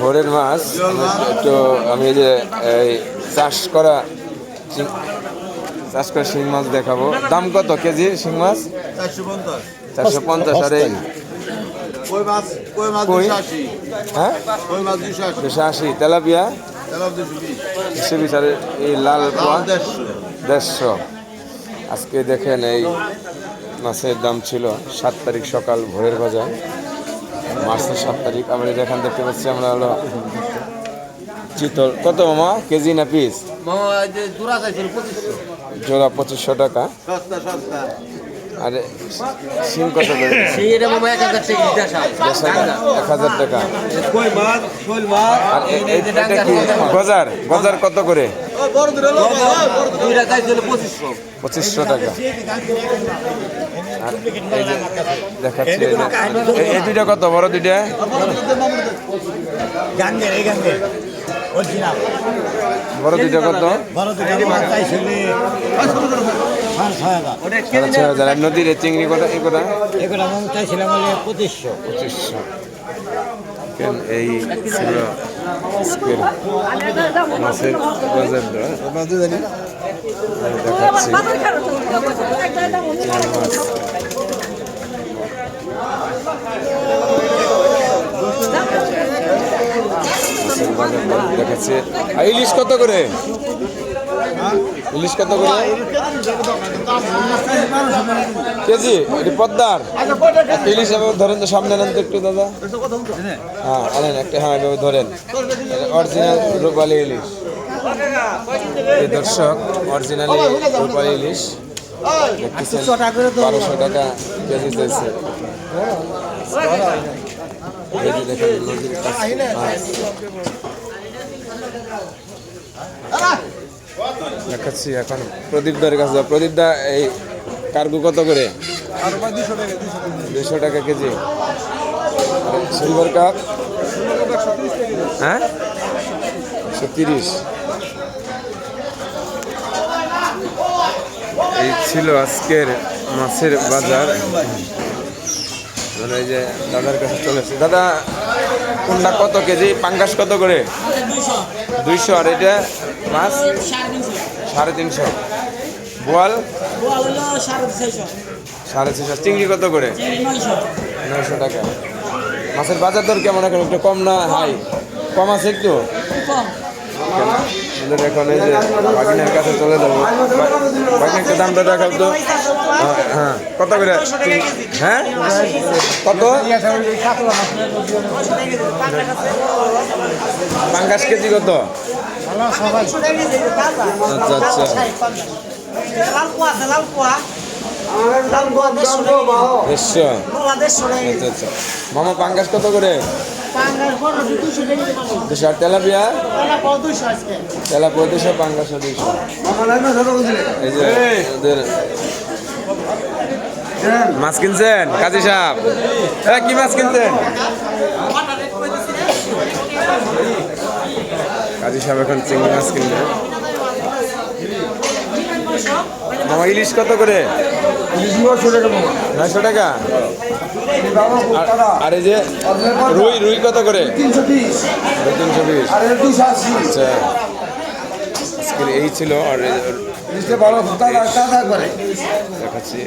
ভোরের মাছ একটু আমি যে এই চাষ করা শিং- চাষ করা শিং মাছ দেখাবো। দাম কত কেজি শিং মাছ? চারশো পঞ্চাশ। আর এই হ্যাঁ? দুশো আশি? তেলাপিয়া? তেলাপ দুশো বিশ। আর এই লাল পোয়া? দেড়শো। আজকে দেখেন এই মাছের দাম ছিল সাত তারিখ সকাল ভোরের বাজার। মার্চের সাত তারিখ। আমরা যেখান দেখতে পাচ্ছি আমরা হলো চিতল। কত মামা? কেজি না পিস জোড়া পঁচিশশো। টাকা। আর সিম কত এটা এক হাজার টাকা আর এটা গজার কত করে? পঁচিশশো টাকা। আর এই যে দেখাচ্ছি এই এ- দুইটা কত? বড় দুইটা? বড় কত? সাড়ে ছয় হাজার হাজার আর নদীর এই চিংড়ি কত এগুলো আমি পঁচিশশো। পঁচিশশো। কেন এই মাছের বাজার দেখাচ্ছি দেখাচ্ছি ইলিশ কত করে ইলিশ কত করে? কেজি? এটি পদ্মার? ইলিশ এভাবে ধরেন তো, সামনে নেন তো একটু দাদা। হ্যাঁ আনেন একটা হ্যাঁ এভাবে ধরেন। অরিজিনাল রূপালি ইলিশ। এই দর্শক, অরিজিনালি রূপালি ইলিশ। বারোশো টাকা কেজি এই যে দেখেন। দেখাচ্ছি এখন প্রদীপ দার কাছে যাও। প্রদীপ দা এই কার্গো কত করে? দুশো টাকা কেজি। Silver cup? হ্যাঁ? একশো তিরিশ। এই ছিল আজকের মাছের বাজার। আমরা এই যে দাদার কাছে চলে এসেছি দাদা কোনটা কত কেজি? পাঙ্গাস কত করে? দুইশো। আর এটা? মাছ? সাড়ে তিনশো। বোয়াল? সাড়ে ছশো চিংড়ি কত করে? নয়শো টাকা। মাছের বাজার দর কেমন এখন? একটু কম না হাই? কম আছে একটু? এখন এই যে বাগিনের কাছে চলে যাব। বাগিনের দামটা দেখাও তো। হ্যাঁ, হ্যাঁ। কত করে? হ্যাঁ? কত? পাঙ্গাস কেজি কত? আচ্ছা আচ্ছা। আচ্ছা মামা পাঙ্গাস কত করে? দুশো আর তেলাপিয়া? তেলাপিয়া দুশো পাঙ্গাস দুইশো। এই যে ওদের মাছ কিনছেন? কাজী সাহেব। এ, কি মাছ কিনছেন? কাজী সাহেব এখন চিংড়ি মাছ কিনবেন মামা ইলিশ কত করে? নয়শো টাকা? আর- এই যে রুই রুই কত করে? তিনশো বিশ আচ্ছা। আজকের এই ছিল আর দেখাচ্ছি।